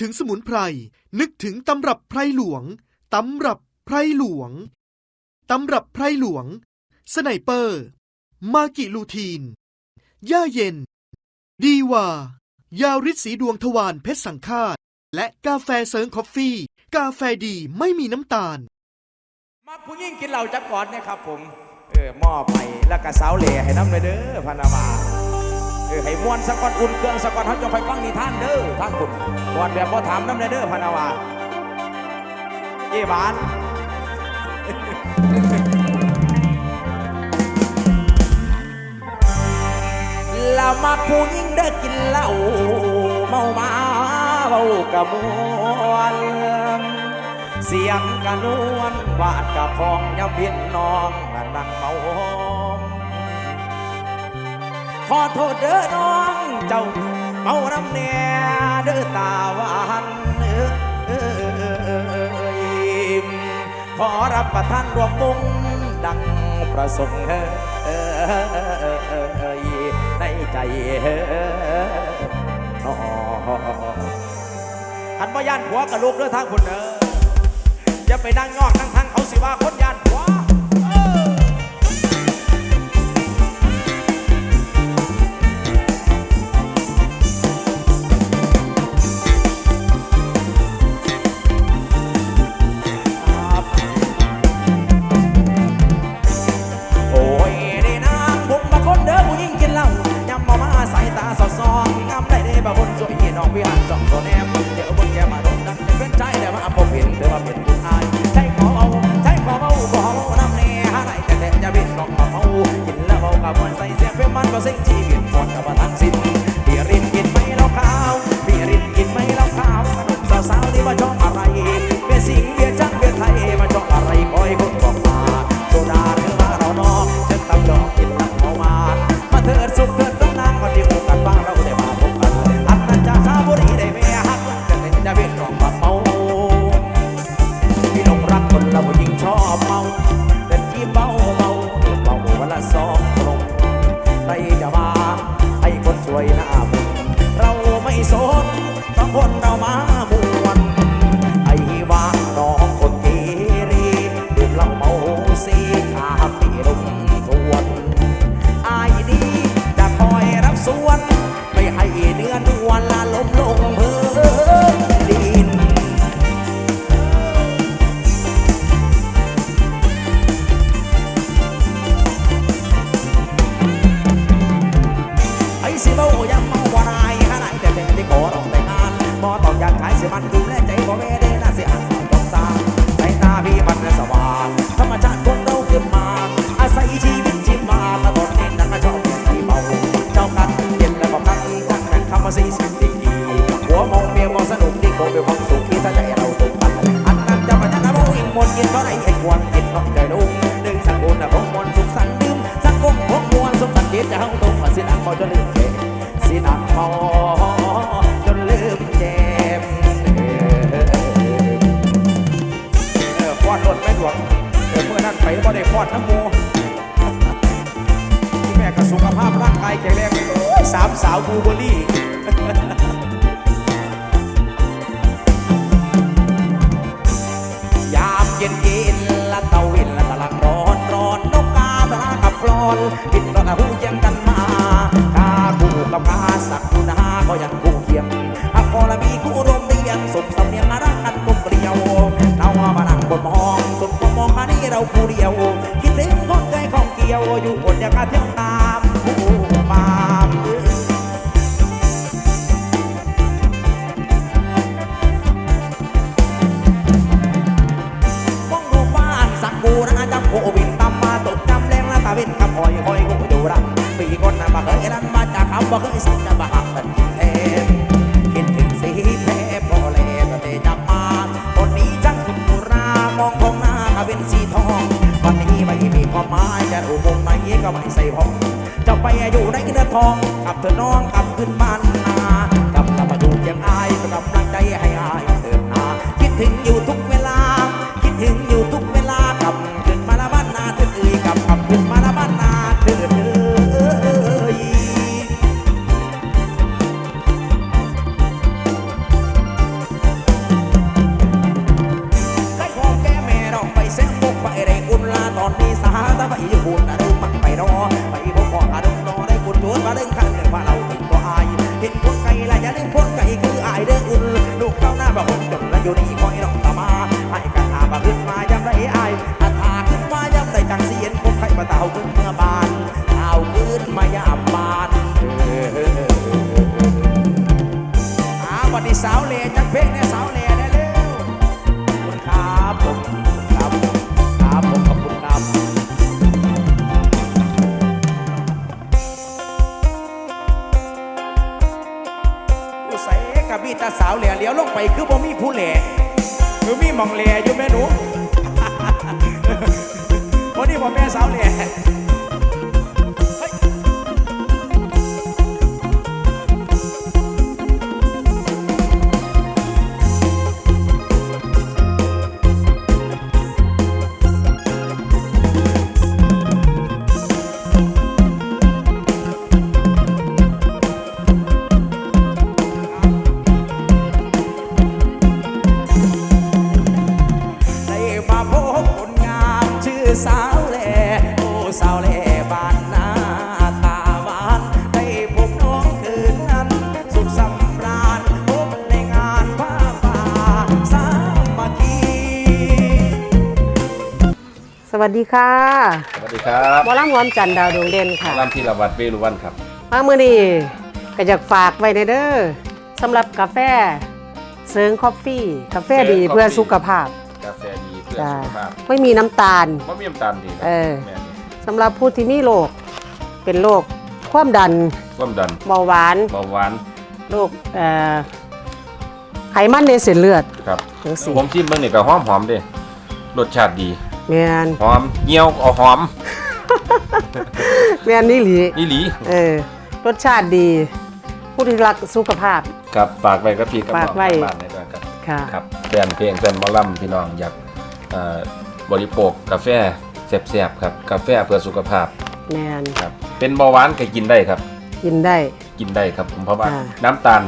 ถึงสมุนไพร นึกถึงตำรับไพรหลวง ตำรับไพรหลวง ตำรับไพรหลวง สไนเปอร์ มากิลูทีน ย่าเย็น ดีว่ายาฤทธิ์สีดวงทวารเพชรสังฆาต และกาแฟเซิร์งคอฟฟี่ กาแฟดีไม่มีน้ำตาล มาผู้ยิ่งกินเหล่าจักก่อนนะครับผม เออหม้อไปแล้วก็สาวเหล่ให้น้ำเลยเด้อพานามา เออให้มวนสะกอนอุ่นเครื่องสะกอนเขาจะไปฟังนิทานเด้อท่านคุณก่อนแบบพอถามน้ำเด้อพนาวาเจ๊บานเรามาผู้ยิ่งเด้อกินเหล้าเมามาเบากระมวลเสียงกระนวลวาดกระพองยำเพียนนองนั่งเมา ขอโทษเด้อน้องเจ้า เมาลำแน่เด้อตาหวานขอรับประทานรวมมุงดังประสงค์ในใจน้องหันว่าย่านหัวกับลูกเรื่องทางคนเนออย่าไปนั่งงอกนั่งทางเขาสิว่าคนย่านหัว I'm a Missing สาวกูบอรี่ แตาสาวเหล่เลี้ยวลงไปคือบ่มีผู้เหล่คือมีหมองเหล่อยู่แม่หนูวันนี้บ่แม่สาวเหล่ามชื่อสาวเหล่โอ้สาวเหล่บ้านนาตาหวานได้พบน้องคืนนั้น สุขสำราญพบในงานผ้าป่าสามัคคีสวัสดีค่ะสวัสดีครับบอลล่ำวอมจันทร์ดาวดวงเด่นค่ะรามธีรวัตรเวรุวันครับ มาเมื่อนี้ก็อยากฝากไว้ในเด้อสำหรับกาแฟเซิงคอฟฟี่ กาแฟดีเซิงเพื่อ Coffee สุขภาพ กาแฟดีเพื่อจ้าสุขภาพไม่มีน้ำตาลมะเมี่ยมตาลดีครับเออ แม่นี่สำหรับผู้ที่มีโรคเป็นโรคความดันความดันเบาหวานเบาหวานโรคเอ่อไขมันในเส้นเลือดครับ จังซี่ผมชิมเบิ่งนี่ก็หอมหอมๆเด้รสชาติดีแม่นหอมเงี้ยวเอาหอมแม่นนี่หลีอีหลีเออรสชาติดี ผู้ที่รักสุขภาพ ครับฝากไว้กับพี่กับน้ฝาอกงไว้ ทางบ้านนี่ด้วยครับ ค่ะ ครับแฟนเพลงแฟนหมอลำพี่น้องอยากเอ่อ บริโภคกาแฟแซ่บๆครับกาแฟเพื่อสุขภาพแม่นครับเป็นเบาหวานก็กินได้ครับ กินได้กินได้ครับผมเพราะว่าอ่า น้ำตาล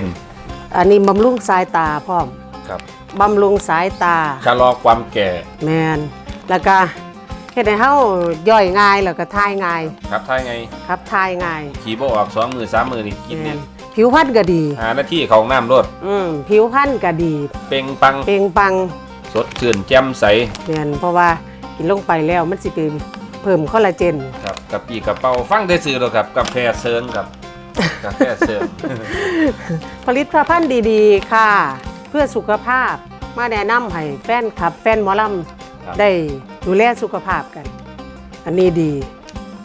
0%อันนี้บำรุงสายตาพร้อมครับบำรุงสายตา ชะลอความแก่แมนแล้วก็เฮ็ดให้เฮาย่อยง่ายแล้วก็ทายง่ายครับถ้าไงครับทายง่ายขี่บ่ออกสองมือสามมือนี่กินแม่นี่นผิวพรรณก็ดี หาหน้าที่ของน้ำรดอืมผิวพรรณก็ดี เป่งปังเปล่งปลัง สดชื่นแจ่มใสแม่นเพราะว่ากินลงไปแล้วมันสิไปเพิ่มคอลลาเจน ครับกับปีกระเป๋าฟังได้ซื้อแล้วครับกาแฟเซิงครับกาแฟเซิง ผลิตภัณฑ์ดีๆ ค่ะ เพื่อสุขภาพมาแนะนำให้แฟนคลับ แฟนหมอลครับำได้ดูแลสุขภาพกัน อันนี้ดี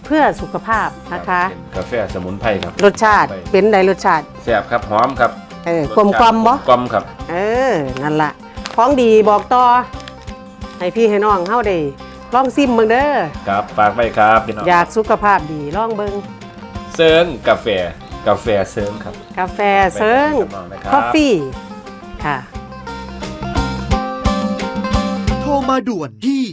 เพื่อสุขภาพนะคะเป็นกาแฟสมุนไพรครับรสชาติเป็นไดรสชาติ แซ่บครับหอมครับเออกลมกลมบ่ กลมครับ เออ นั่นละ ของดีบอกต่อ ให้พี่ให้น้องเฮาได้ลองซิมเบิ่งเด้อครับฝากไว้ครับพี่น้องอยากสุขภาพดีลองเบิ่งเซิงกาแฟกาแฟเซิงครับ กาแฟเซิงไปกับน้องนะครับคอฟฟี่ค่ะโทรมาด่วนที่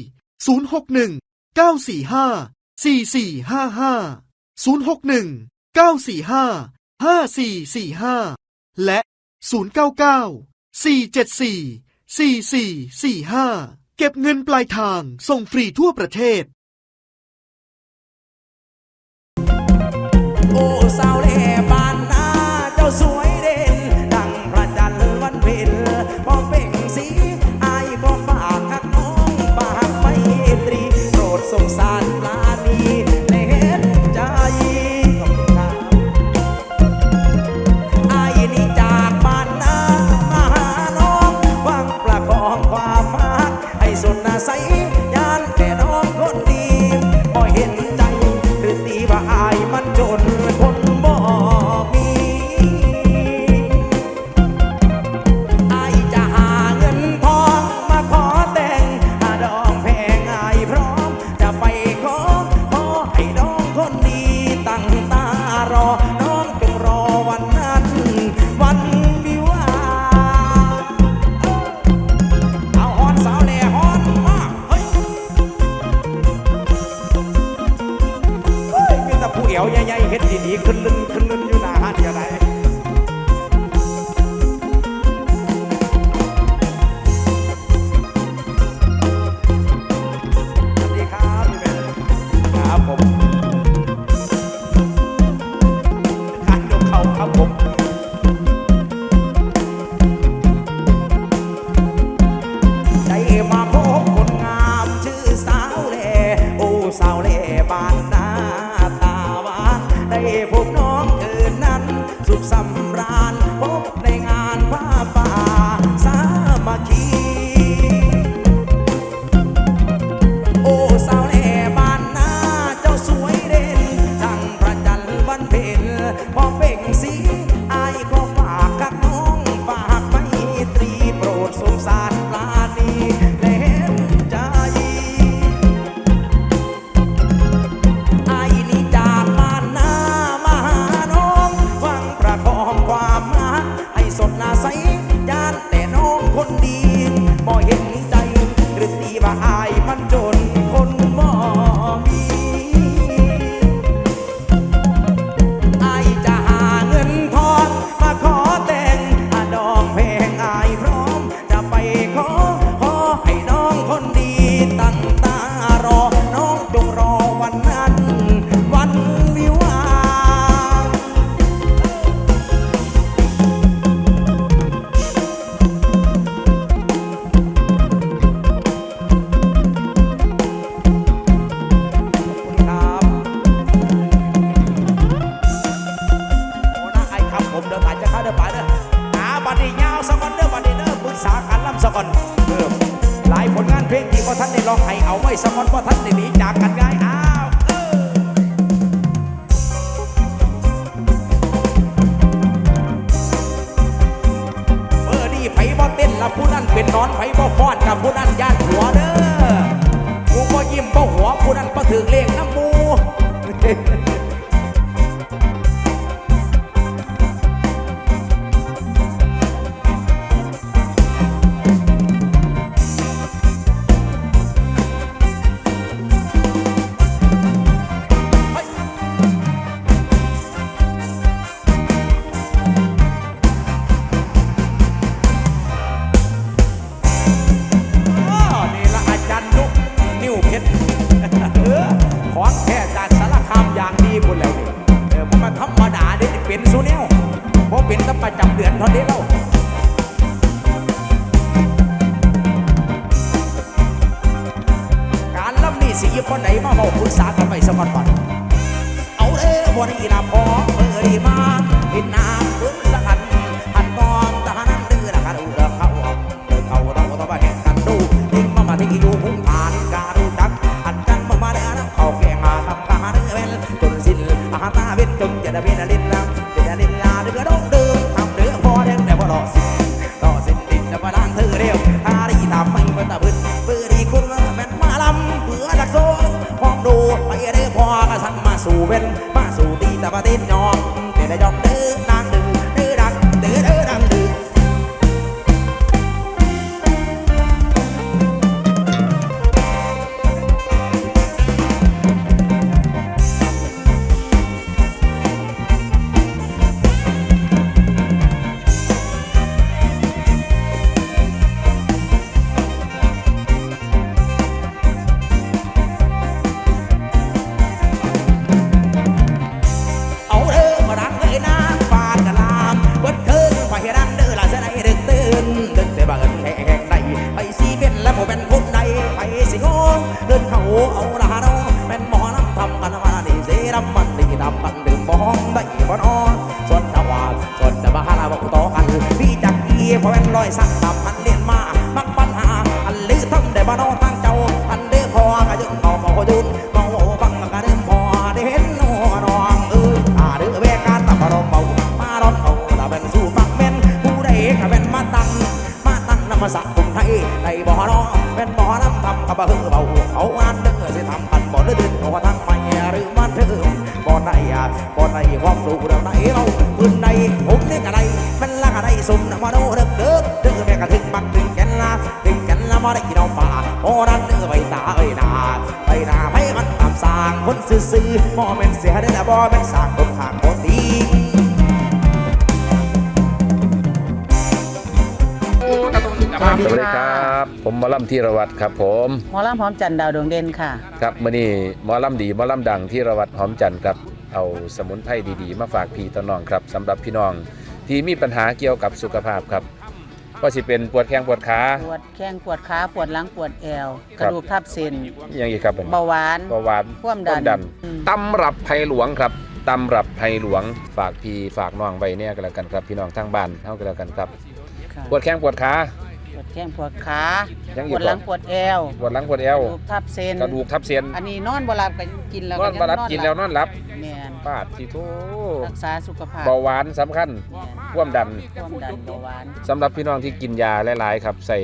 061 945 4455 061 945 5445 และ 099 474 4445 เก็บเงินปลายทาง ส่งฟรีทั่วประเทศ โอ้สาวเล one night. ถือเลขน้ำมู สีคนไหนมาบอกปรึสากัไปสมัครบัตเอาเอ้วันนี้นะพอเอ่ยมาเห็นน้ำเพิ่งสัง พอแม่นลอยสักสามพันเลียนมามักปัญหา อันลือทำได้บ่นอตั้งเจ้า อันเดือพอกระยึงเอาเมาดุนเมาฟังกระเดิมพอได้เห็นหัวนองเอ้ยอาเดือเวกาตับรมเบามาร้อนเอาตะเป็นสู้ฟักเม่นผู้ใดกะเป็นมาตั้งมาตั้งนำมาสักคนไทยในบ่อนอเป็นบ่อน้ำทำกับเฮือเบาเอาอันเดือสิทำกันบ่เดือดหัวทั้งไม่หรือมันเถื่อนบ่อไหนอะบ่อไหนความรู้เรื่ไหนเรา ซื่อๆบ่ม่นเสียเด้อนะบ่ม่นสร้างบ่ข้างบ่ตีสวัสดีครับ ผมหมอลำธีรวัตรครับ ผมหมอลำหอมจันดาวดวงเด่นค่ะ ครับมื่อนี้หมอลำดีหมอลำดังธีรวัตรหอมจันครับ เอาสมุนไพรดีๆ มาฝากพี่ต้นน้องครับสำหรับพี่น้องที่มีปัญหาเกี่ยวกับสุขภาพครับ ก็สิเป็นปวดแข้งปวดขาปวดแข้งปวดขาปวดหลังปวดแอวคกรับระดูกทับเส้นอยังอีกครับเป็นเบาหวานเบาหวานความดันอืมตำรับไผ่หลวงครับตำรับไผ่หลวงฝากพี่ฝากน้องไว้เนี่ยก็แล้วกันครับพี่น้องทางบ้านเฮาก็แล้วกันครับค่ะปวดแข้งปวดขา ปวดแข้งปวดขายังอีปกวดหลังบ่ปวดแอวปวดหลังปวดเอวกระดูกทับเส้นกระดูกทับเส้นอันนี้นอนบ่หลับก็กินแล้วนอนบ่รับกินแล้วนอนหลับแม่นปาดสิโทรักษาสุขภาพเบาหวานสำคัญแม่นความดันความดันเบาหวานสำหรับพี่น้องที่กินยาหลายๆครับ ใส่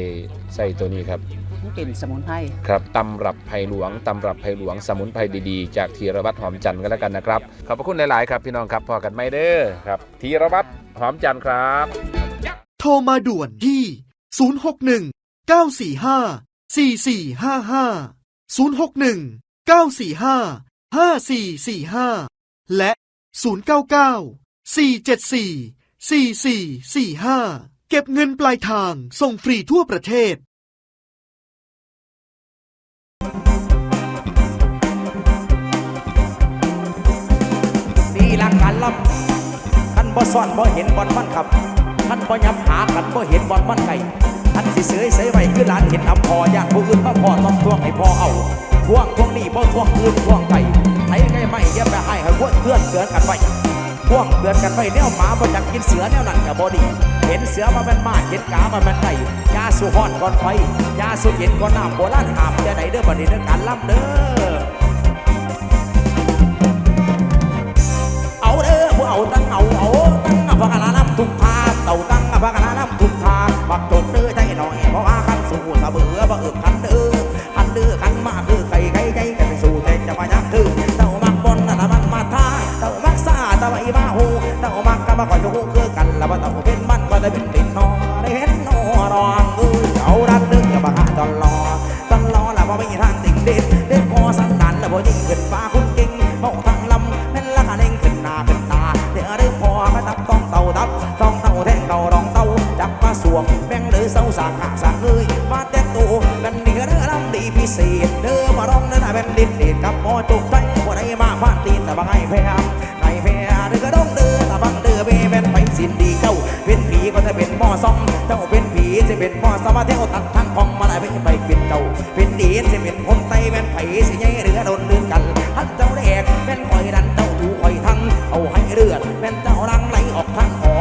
ใส่ตัวนี้ครับ มันเป็นสมุนไพรครับตำรับไผ่หลวงตำรับไผ่หลวงสมุนไพรดีๆ จากธีรวัตรหอมจันทร์กันแล้วกันนะครับ ขอบพระคุณหลายๆครับพี่น้องครับพอกันไม่เด้อครับธีรวัตรหอมจันทร์ครับ โทรมาด่วนที่ 061 945 4455 061 945 5445 และ 099 474 4445 เก็บเงินปลายทางส่งฟรีทั่วประเทศดีหลักการลำท่านบ่ซ่อนบ่เห็นบอลมันขับ ท่านบ่ยับหากันบ่เห็นบอลมันไก่ท่านสิเสยเสยไว้คือหลานเห็นอำพออยากผู้อื่นมาพอต้องทวงให้พอเอาทวงทวงนี่บ่ทวงอื่นทวงไก่ไทยไก่ไม่เย็บไปให้ให้พวกเพื่อนเกินกันไว้พวกเกินกันไว้แนวหมาบ่จักกินเสือแนวนั้นก็บ่ดีเห็นเสือมาเป็นหมาเห็นกามาเป็นไก่ยาสูฮ้อนก่อนไฟยาสูเย็นก่อนน้ำโบราณหามจะไหนเด้อบัดนี้เด้อการลำเด้อเอาเด้อผู้เอาตั้งเอาเอาตั้งอภักนาน้ำทุกทา สิใหญ่เรือโดนเดืนกันท่านเจ้าแดกแม่นคอยดันเจ้าถูคอยทั้งเอาให้เลือดแม่นเจ้ารังไหลออกทางหอ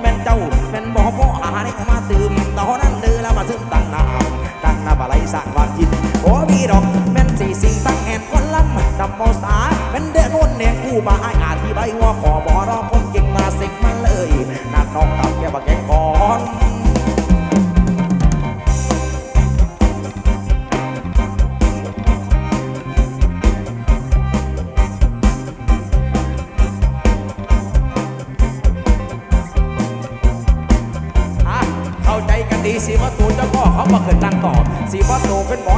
แม่นเจ้าแม่นบ่อพ่อหาได้มาตื่มตอนั้นเดือแล้วมาซึมตั้งน้ำตั้งน้ำอะไรสั่งวางกินโอ้มีดอกแม่นสี่สิ่งตั้งแอนคนลำดำมอสาแม่นเดือนนุ่นเนี่ยกู้มาให้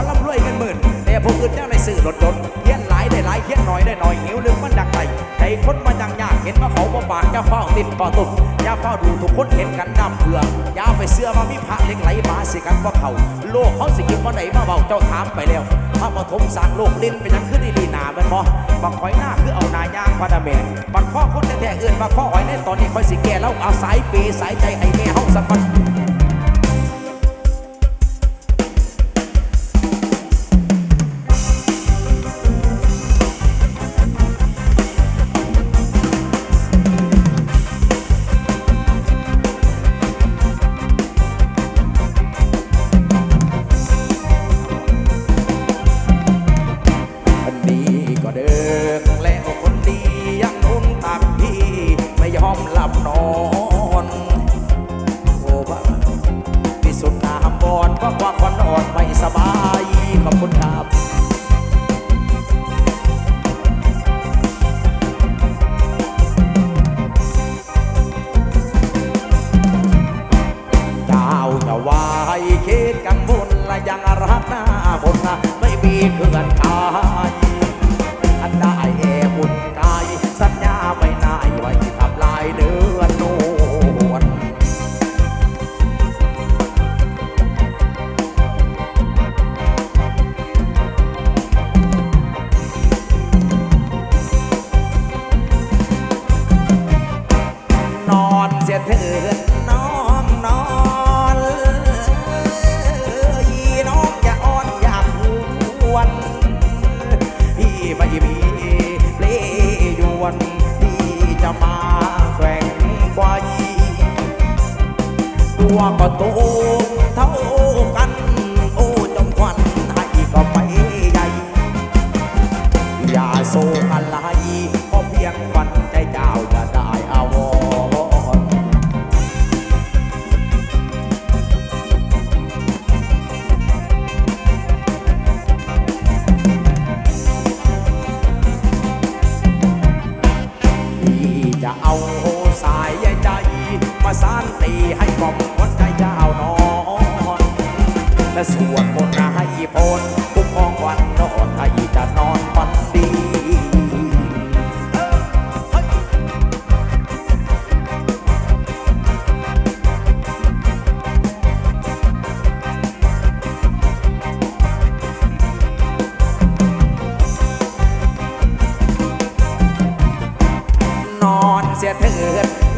ลำรวยกันหมื่นแต่พวกอื่นเจ้าในสื่อหลดจนเขียนหลายได้หลายเขียนหน่อยได้หน่อยหิวลึกมันดักไหลใจคนมาจังยากเห็นว่าเขาบ่บากจะเฝ้าติดเฝ้าตุกอย่าเฝ้าดูทุกคนเห็นกันน้ำเผือกอย่าไปเสื้อมามีพระเล็กไหลมาสิกันว่าเขาโลกเขาสิกินมาไหนมาเบาเจ้าถามไปแล้วพระปฐมสร้างโลกลิ้นเป็นยังขึ้นดีๆหนาแมันบ่บักหอยหน้าคือเอานายางพาดาแมนบักข้อคนแท้ๆเอื่นบักข้อหอยในตอนนี้คอยสิแก่แล้วเอาสายเปสายใจให้แม่เฮาสักคน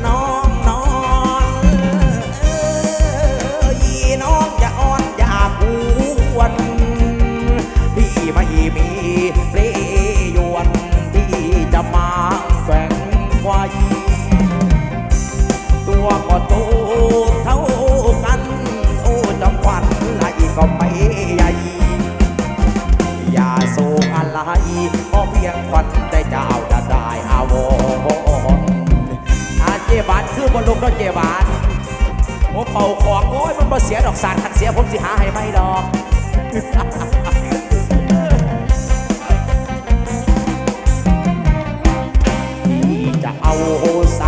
no. คือบอลลูงก็เจบานโมเป่าของโอ้ยมันมาเสียดอกสารขันเสียผมสิหาให้ไม่ดอกจะเอาโหสา